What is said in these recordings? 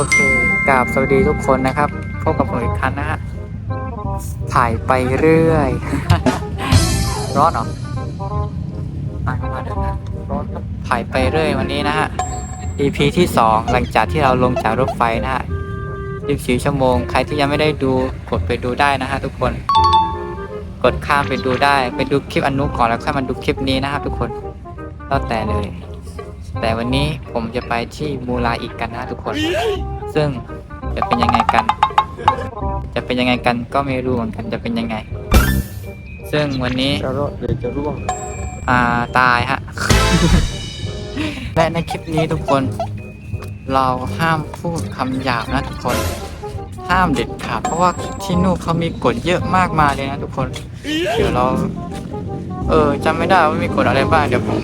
โอเคกราบสวัสดีทุกคนนะครับ พบกับผมอีกครั้งนะฮะ ถ่ายไปเรื่อย ร้อนเหรอมามาเดินนะร้อนครับถ่ายไปเรื่อยวันนี้นะฮะ EP ที่ 2 หลังจากที่เราลงจากรถไฟนะฮะ24ชั่วโมง ใครที่ยังไม่ได้ดูกดไปดูได้นะฮะทุกคน กดข้ามไปดูได้ ไปดูคลิปอนุก่อนแล้วค่อยมาดูคลิปนี้นะครับทุกคนแล้วแต่เลย แต่วันนี้ผมจะไปที่มูลาอีกกันนะทุกคน ซึ่งจะเป็นยังไงกัน จะเป็นยังไงกันก็ไม่รู้เหมือนกันจะเป็นยังไง ซึ่งวันนี้จะรอดหรือจะร่วงอ่าตายฮะ และในคลิปนี้ทุกคน เราห้ามพูดคำหยาบนะทุกคน ห้ามเด็ดขาดเพราะว่าที่นู่นเขามีกฎเยอะมากมายเลยนะทุกคน เดี๋ยวเรา เออจำไม่ได้ว่ามีกฎอะไรบ้างเดี๋ยวผม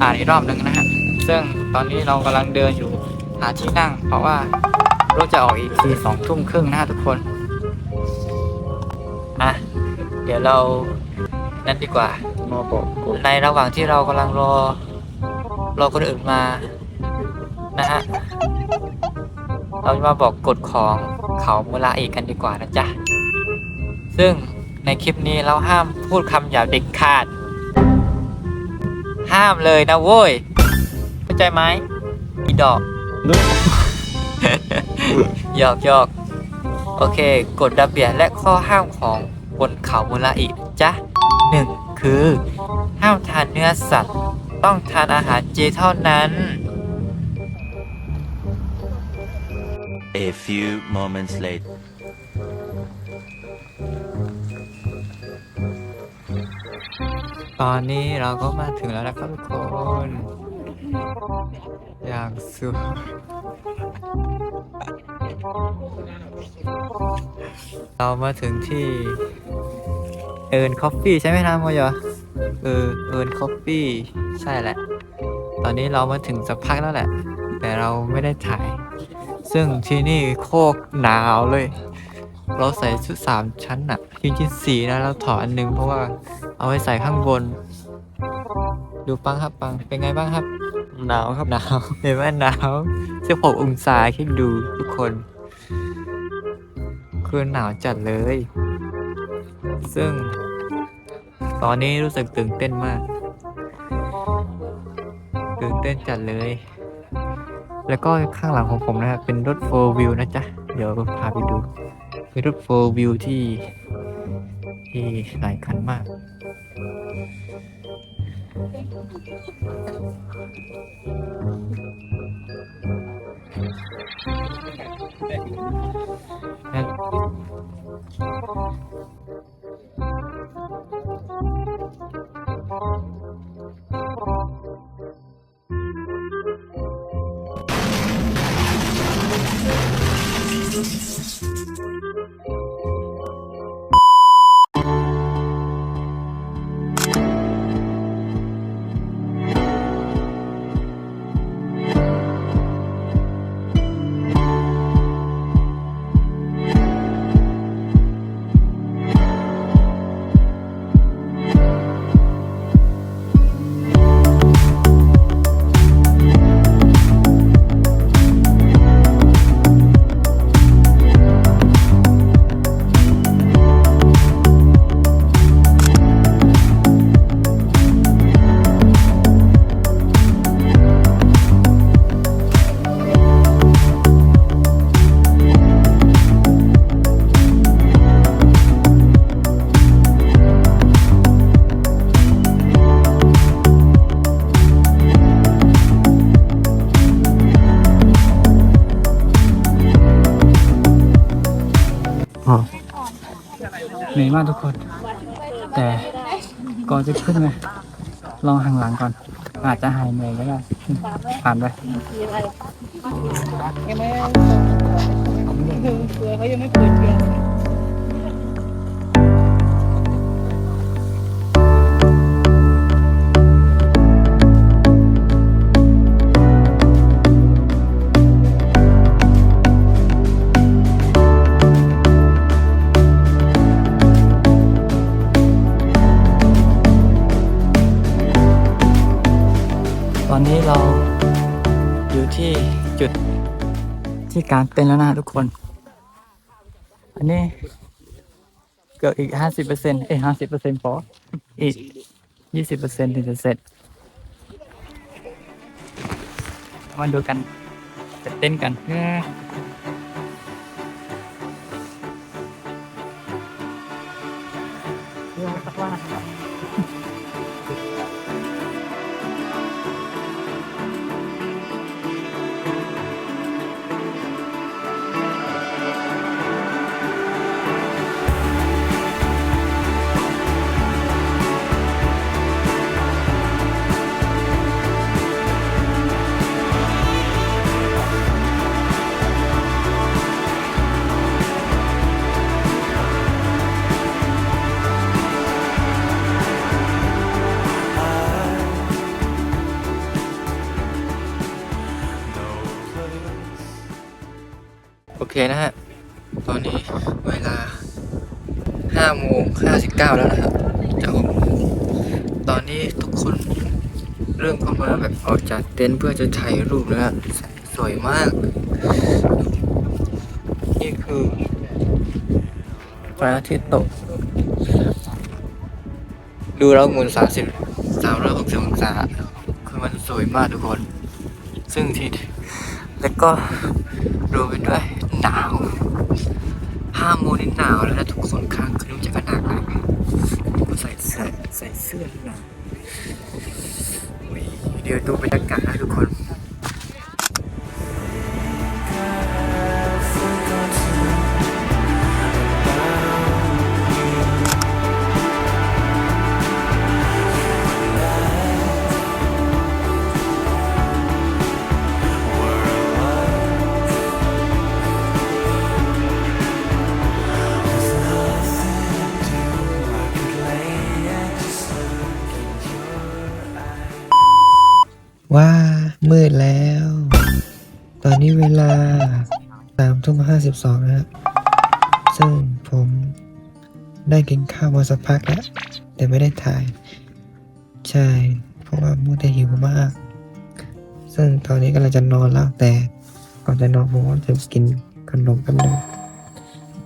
อ่านอีกรอบหนึ่งนะฮะ ซึ่งตอนนี้เรากำลังเดินอยู่หาที่นั่ง เพราะว่ารถจะออกอีกทีสองทุ่มครึ่งนะฮะทุกคนอะเดี๋ยวเรานั่นดีกว่า ในระหว่างที่เรากำลังรอ รอคนอื่นมา นะฮะ เราจะมาบอกกฎของเขามูลาอีกกันดีกว่านะจ๊ะ ซึ่งในคลิปนี้เราห้ามพูดคำหยาบเด็ดขาด ห้ามเลยนะโว้ยเข้าใจไหมอีดอกนึกหยอกหยอกโอเคกฎระเบียบและข้อห้ามของบนเขามูลาอิจ้ะหนึ่งคือ ห้ามทานเนื้อสัตว์ ต้องทานอาหารเจเท่านั้น A few moments later. ตอนนี้เราก็มาถึงแล้วนะครับทุกคนอย่างสวยเรามาถึงที่เอิร์นคอฟฟี่ใช่ไหมนะโมยอเออเอิร์นคอฟฟี่ใช่แหละ ตอนนี้เรามาถึงสักพักแล้วแหละ แต่เราไม่ได้ถ่าย ซึ่งที่นี่โคกหนาวเลย เราใส่ชุดสามชั้นอะ จริงๆสีนะเราถอดอันหนึงเพราะว่าเอาไว้ใส่ข้างบน ดูปังครับปังเป็นไงบ้างครับหนาวครับหนาวเห็นไหมหนาวสิบหกองศาคิดดูทุกคน คือหนาวจัดเลย ซึ่ง ตอนนี้รู้สึกตื่นเต้นมากตื่นเต้นจัดเลย แล้วก็ข้างหลังของผมนะครับเป็นรถ4 wheel นะจ๊ะ เดี๋ยวพาไปดู เป็นรถ4 wheel ที่ ที่หลายคันมากเห นื่อยมากทุกคน แต่ก่อนจะขึ้นไงลองหังหลังก่อน อาจจะหายเหนื่อยก็ได้ผ่านไปยังไม่เสือเขายังไม่เปิดเรียร์ กางเต็นแล้วนะทุกคน อันนี้ เกือบอีกห้าสิบเปอร์เซ็นต์เอ้ห้าสิบเปอร์เซ็นต์พออีกยี่สิบเปอร์เซ็นต์ถึงจะเสร็จ มาดูกันจะเต้นกันเอ้อเรื่องสักว่า เคนะฮะ ตอนนี้เวลาห้าโมงห้าสิบเก้าแล้วนะครับจะหกโมงตอนนี้ทุกคนเริ่มเข้ามาแบบออกจากเต็นท์เพื่อจะถ่ายรูปแล้วฮะสวยมาก นี่คือพระอาทิตย์ตก ดูแล้วมุนสามสิบสามร้อยหกสิบองศาคือมันสวยมากทุกคน ซึ่งที่แล้วก็รวมไปด้วย หนาวห้าโมงนี่หนาวแล้วนะทุกคนข้างคืนจะกระหนักนะก็ใส่เสื้อใส่เสื้อหนาวเดี๋ยวดูบรรยากาศนะทุกคน ว่ามืดแล้ว ตอนนี้เวลาสามทุ่มห้าสิบสองนะครับซึ่งผมได้กินข้าวมาสักพักแล้ว แต่ไม่ได้ถ่าย ใช่ เพราะว่ามัวแต่หิวมาก ซึ่งตอนนี้กำลังจะนอนแล้วแต่ก่อนจะนอนผมก็จะกินขนมกันหนึ่ง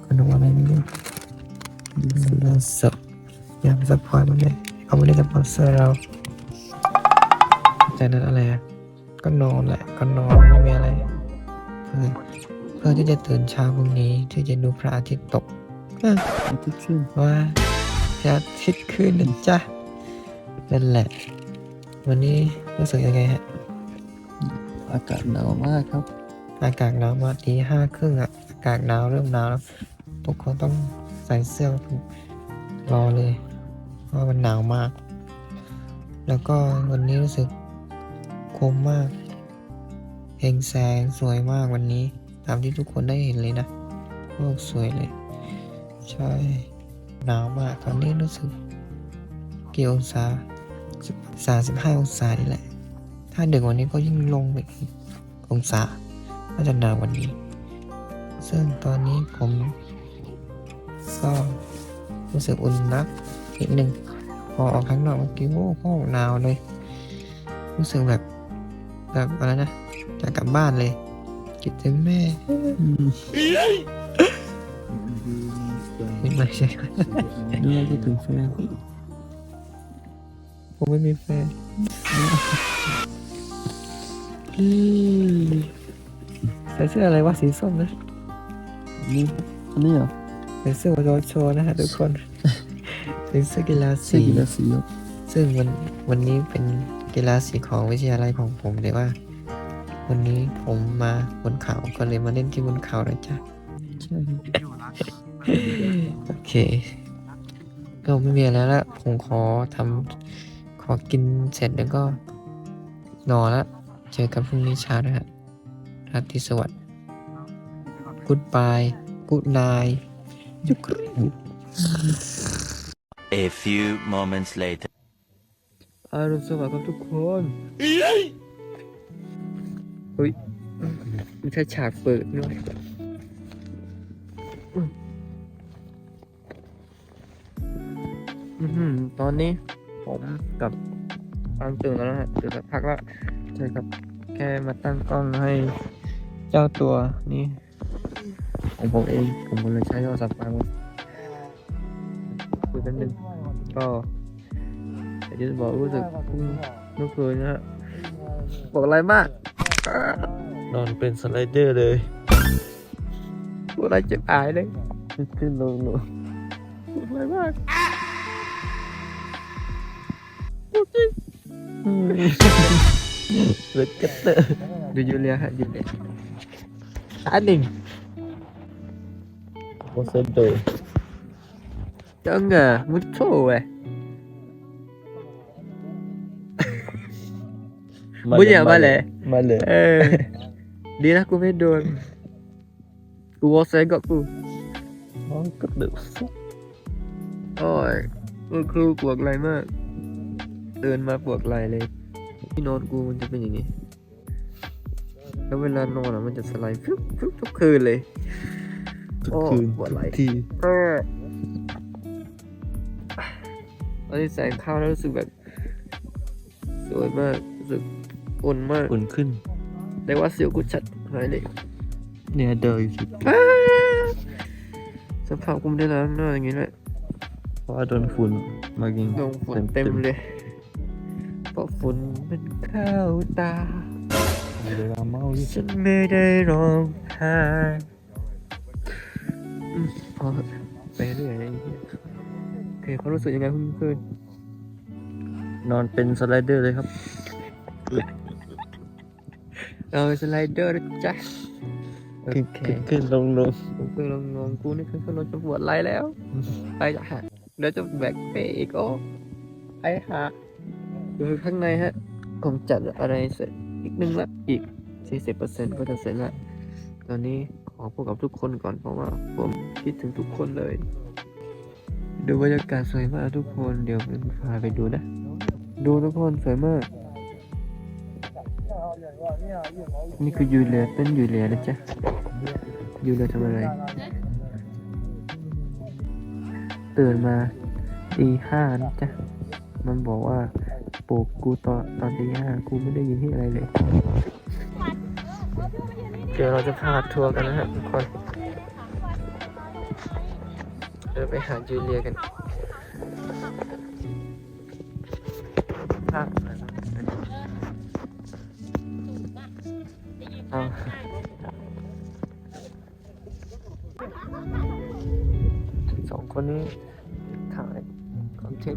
ขนมอะไรไม่รู้ขนมสดยำสปอยมันเลยเขาไม่ได้สปอนเซอร์เรา จากนั้นอะไรอะก็นอนแหละก็นอนไม่มีอะไรเพื่อเพื่อที่จะตื่นเช้าพรุ่งนี้ที่จะดูพระอาทิตย์ตกอะอาทิตย์ขึ้นว่าพระอาทิตย์ขึ้นนะจ๊ะนั่นแหละ วันนี้รู้สึกยังไงฮะอากาศหนาวมากครับ อากาศหนาวมาทีห้าครึ่งอะอากาศหนาวเริ่มหนาวแล้วทุกคนต้องใส่เสื้อรอเลยเพราะมันหนาวมาก แล้วก็วันนี้รู้สึก คมมากเพลงแสงสวยมากวันนี้ ตามที่ทุกคนได้เห็นเลยนะโลกสวยเลย ใช่หนาวมากตอนนี้รู้สึกกี่องศาสามสิบห้าองศานี่แหละ ถ้าดึกวันนี้ก็ยิ่งลงไปอีกองศาน่าจะหนาววันนี้ ซึ่งตอนนี้ผมก็รู้สึกอุ่นนักนิดนึงพอออกข้างนอกเมื่อกี้โอ้โหหนาวเลย รู้สึกแบบ แบบอะไรนะอยากกลับบ้านเลยคิดถึงแม่ไม่ใช่ดูคิดถึงแฟนผมไม่มีแฟนอืมใส่เสื้ออะไรวะสีส้มนะนี่อันนี้เหรอใส่เสื้อโรโชว์นะฮะทุกคนเป็นเสื้อกีฬาเสื้อสีกีฬาสีครับซึ่งวันวันนี้เป็น กีฬาสีของวิทยาลัยของผมแต่ว่า วันนี้ผมมาบนเขาก็เลยมาเล่นที่บนเขาเลยจ้ะใช่ครับโอเค ก็ไม่มีอะไรแล้วผมขอทำขอกินเสร็จแล้วก็นอนละเจอกันพรุ่งนี้เช้านะฮะราตรีสวัสดิ์ goodbye good night จุกรู A few moments later. อรุณสวัสดิ์ครับทุกคนเฮ้ยมันแค่ฉากเปิดด้วยอื้อหือตอนนี้ผมกับอังตื่นแล้วนะฮะตื่นสักพักแล้วใช่ครับ แค่มาตั้งกล้องให้เจ้าตัวนี้ของผมเอง ผมก็เลยใช้โทรศัพท์ฟังคุยกันหนึ่งก็ อยากจะบอกรู้สึกเมื่อคืนนะฮะบอกอะไรมาก นอนเป็นสไลเดอร์เลยบอกอะไรเจ็บอายเลยขึ้นลงลงบอกอะไรมากบอกจริงเลือดกระเตอร์ดูยูเลียฮะยูเลียอันหนึ่งโมเซนโดจังอะมุดโชเว้ย มึงอย่ามาเลยมาเลยเออ ดีนะกูไม่โดน กูวอเซนกับกูน้องกระดึกโอ้ยมันคือปวดไหล่มาก เดินมาปวดไหล่เลย ที่นอนกูมันจะเป็นอย่างนี้ แล้วเวลานอนอะมันจะสไลด์ฟึบฟึบทุกคืนเลยทุกโอ้คืนปวดไหล่ทุกทีเออตอนนี้แสงเข้าแล้วรู้สึกแบบ สวยมากรู้สึก อุ่นมากอุ่นขึ้นแต่ว่าเสียวกูชัดหายเลยเนี่ยเดินสุดอ้าสภาพกูไม่ได้ล้างหน้าอย่างนี้แหละเพราะว่าโดนฝุ่นมากินลงฝนเต็มเลยเพราะฝนมันเข้าตาเวลาเมาอยู่ฉันไม่ได้ร้องไห้อืมพอเถอะไปเรื่อยไอ้เหี้ยโอเคเขามรู้สึกยังไงคุณคืนนอนเป็นสไลเดอร์เลยครับ เราสไลเดอร์นะจ๊ะโอขึ้นเคขึ้นขึ้นลงลงผมคือลองงงกูนี่คือรถจะปวดไหล่แล้ว ไปจะหักเดี๋ยวจะแบกเปอีกโอ้ไอ้หักคือข้างในฮะผมจัดอะไรเสร็จอีกนึงละอีก 40%ก็จะเสร็จละตอนนี้ขอพูดกับทุกคนก่อนเพราะว่าผมคิดถึงทุกคนเลย ดูบรรยากาศสวยมากทุกคนเดี๋ยวผมพาไปดูนะ ดูทุกคนสวยมาก นี่คือยูเลียเป็นยูเลียนะจ๊ะยูเลียทำอะไร ตื่นมาตีห้านะจ๊ะ มันบอกว่าปลุกกูตอนตอนตีห้ากูไม่ได้ยินที่อะไรเลย เดี๋ยวเราจะพาทัวร์กันนะฮะทุกคนเดี๋ยวไปหาจูเลียกันภาพ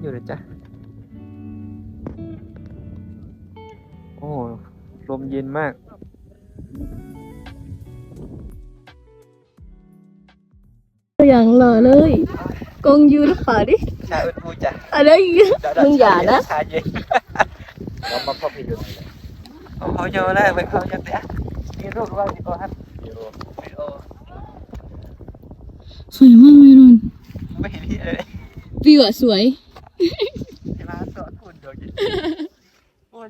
อนเทนต์อยู่นะจ๊ะ โอ้ ลมเย็นมาก อย่างหล่อเลยกงยูหรือเปล่าดิชาอุดพูจ้ะอะไรอย่างเงี้ยมึงอย่านะชาเย็นเรามาพบพี่ดูโอ้โหเยอะเลยไปเขาจะเตะมีรูปว่าวิดีโอครับวิดีโอวิดีโอสวยมากเลยนนไม่เห็นที่เลยวิวอะสวย เวลาสอนคุณเดี๋ยวจะ โอ้ย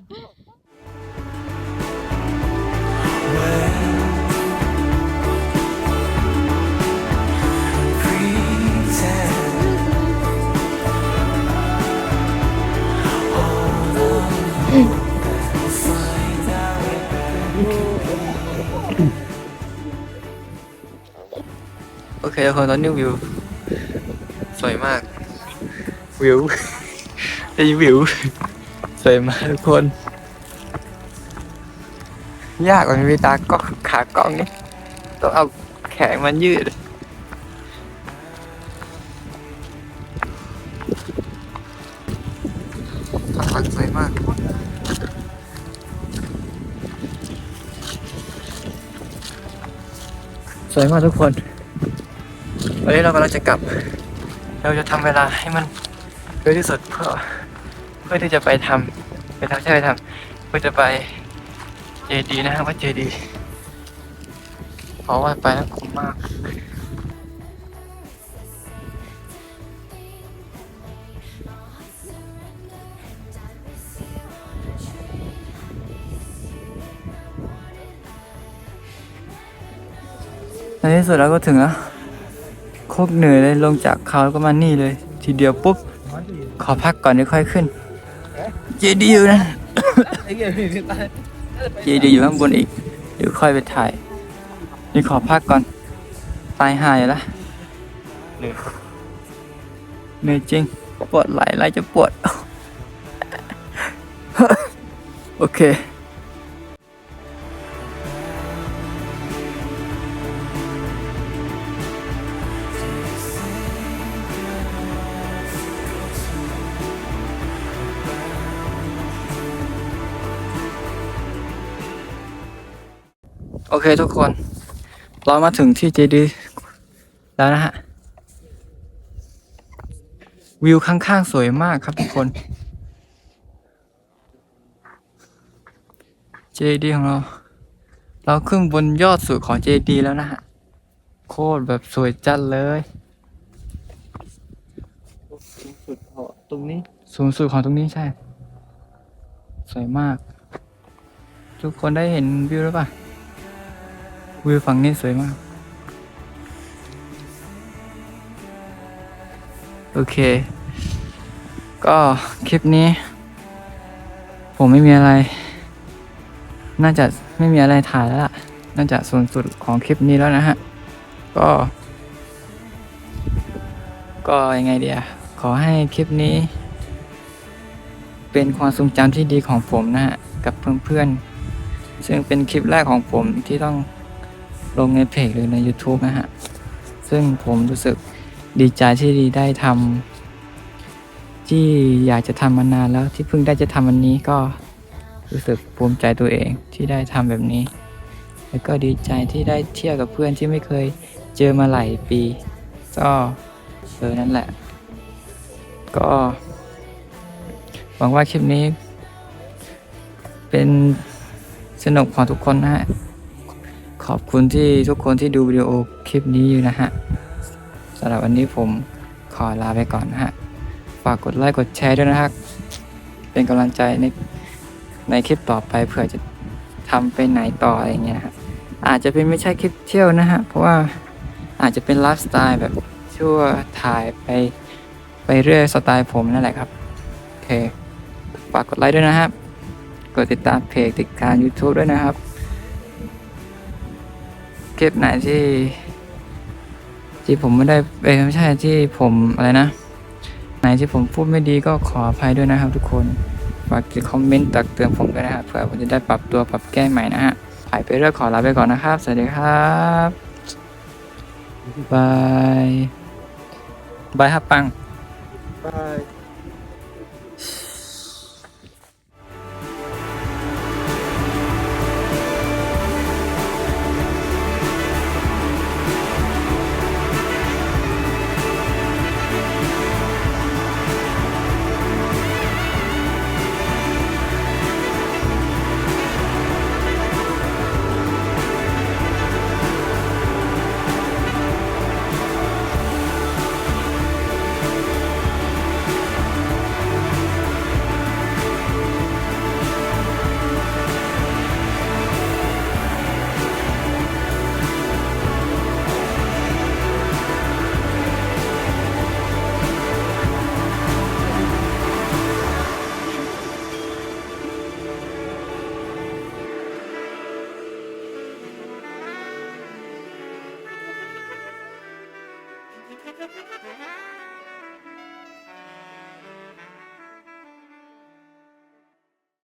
โอเคทุกคนตอนนี้วิว สวยมาก วิว ได้ยินวิว สวยมากทุกคน ยากกว่ามีตากล้องขากล้องนี่ต้องเอาแขนมันยืด ฟังสวยมาก สวยมากทุกคน วันนี้เรากำลังจะกลับ เราจะทำเวลาให้มันเร็วที่สุดเพื่อ พื่อที่จะไปทำไปทำใช่ไปทำเพื่อจะไปเจดีนะครับว่าเจดีเพราะว่าไปแล้วคุ้มมากในที่สุดเราก็ถึงแล้วโคกเหนื่อยเลยลงจากเขาแล้วก็มานี่เลย ทีเดียวปุ๊บ ขอพักก่อนเดี๋ยวค่อยขึ้น เจดีอยู่นะเจดีอยู่ข้างบนอีกเดี๋ยวค่อยไปถ่าย นี่ขอพักก่อน ตายหายแล้วเหนื่อยเหนื่อยจริง ปวดไหล่ไหล่จะปวด โอเค โอเคทุกคน เรามาถึงที่เจดีแล้วนะฮะ วิวข้างๆ สวยมากครับทุกคน เจดีของเรา เราขึ้นบนยอดสุดของเจดีแล้วนะฮะ โคตรแบบสวยจัดเลย สุดพอตรงนี้ สูงสุดของตรงนี้ใช่ สวยมาก ทุกคนได้เห็นวิวแล้วป่ะ วิวฝั่งนี้สวยมาก โอเค ก็คลิปนี้ ผมไม่มีอะไร น่าจะไม่มีอะไรถ่ายแล้วล่ะ น่าจะส่วนสุดของคลิปนี้แล้วนะฮะ ก็ ก็ยังไงเดียขอให้คลิปนี้ เป็นความทรงจำที่ดีของผมนะฮะ กับเพื่อนๆซึ่งเป็นคลิปแรกของผมที่ต้อง ลงในเพจหรือใน YouTube นะฮะ ซึ่งผมรู้สึกดีใจที่ได้ทำที่อยากจะทำมานานแล้วที่เพิ่งได้จะทำวันนี้ก็รู้สึกภูมิใจตัวเองที่ได้ทำแบบนี้ แล้วก็ดีใจที่ได้เที่ยวกับเพื่อนที่ไม่เคยเจอมาหลายปี ก็เออนั่นแหละ ก็หวังว่าคลิปนี้ เป็นสนุกของทุกคนนะฮะ ขอบคุณที่ทุกคนที่ดูวิดีโอคลิปนี้อยู่นะฮะสำหรับวันนี้ผมขอลาไปก่อนนะฮะ ฝากกดไลค์กดแชร์ด้วยนะครับเป็นกำลังใจในในคลิปต่อไปเผื่อจะทำไปไหนต่ออะไรเงี้ยนะฮะ อาจจะเป็นไม่ใช่คลิปเที่ยวนะฮะ เพราะว่าอาจจะเป็นไลฟ์สไตล์แบบชั่วถ่ายไปไปเรื่อยสไตล์ผมนั่นแหละครับ โอเค ฝากกดไลค์ด้วยนะครับ กดติดตามเพจติดตาม YouTube ด้วยนะครับ ลิปไหนที่ที่ผมไม่ได้เอ้ไม่ใช่ที่ผมอะไรนะ ไหนที่ผมพูดไม่ดีก็ขออภัยด้วยนะครับทุกคนฝากติคอมเมนต์ตักเตือนผมด้วยนะครับเผื่อผมจะได้ปรับตัวปรับแก้ใหม่นะฮะถ่ายไปเรื่อยขอลาไปก่อนนะครับ สวัสดีครับบายบายครับปังบาย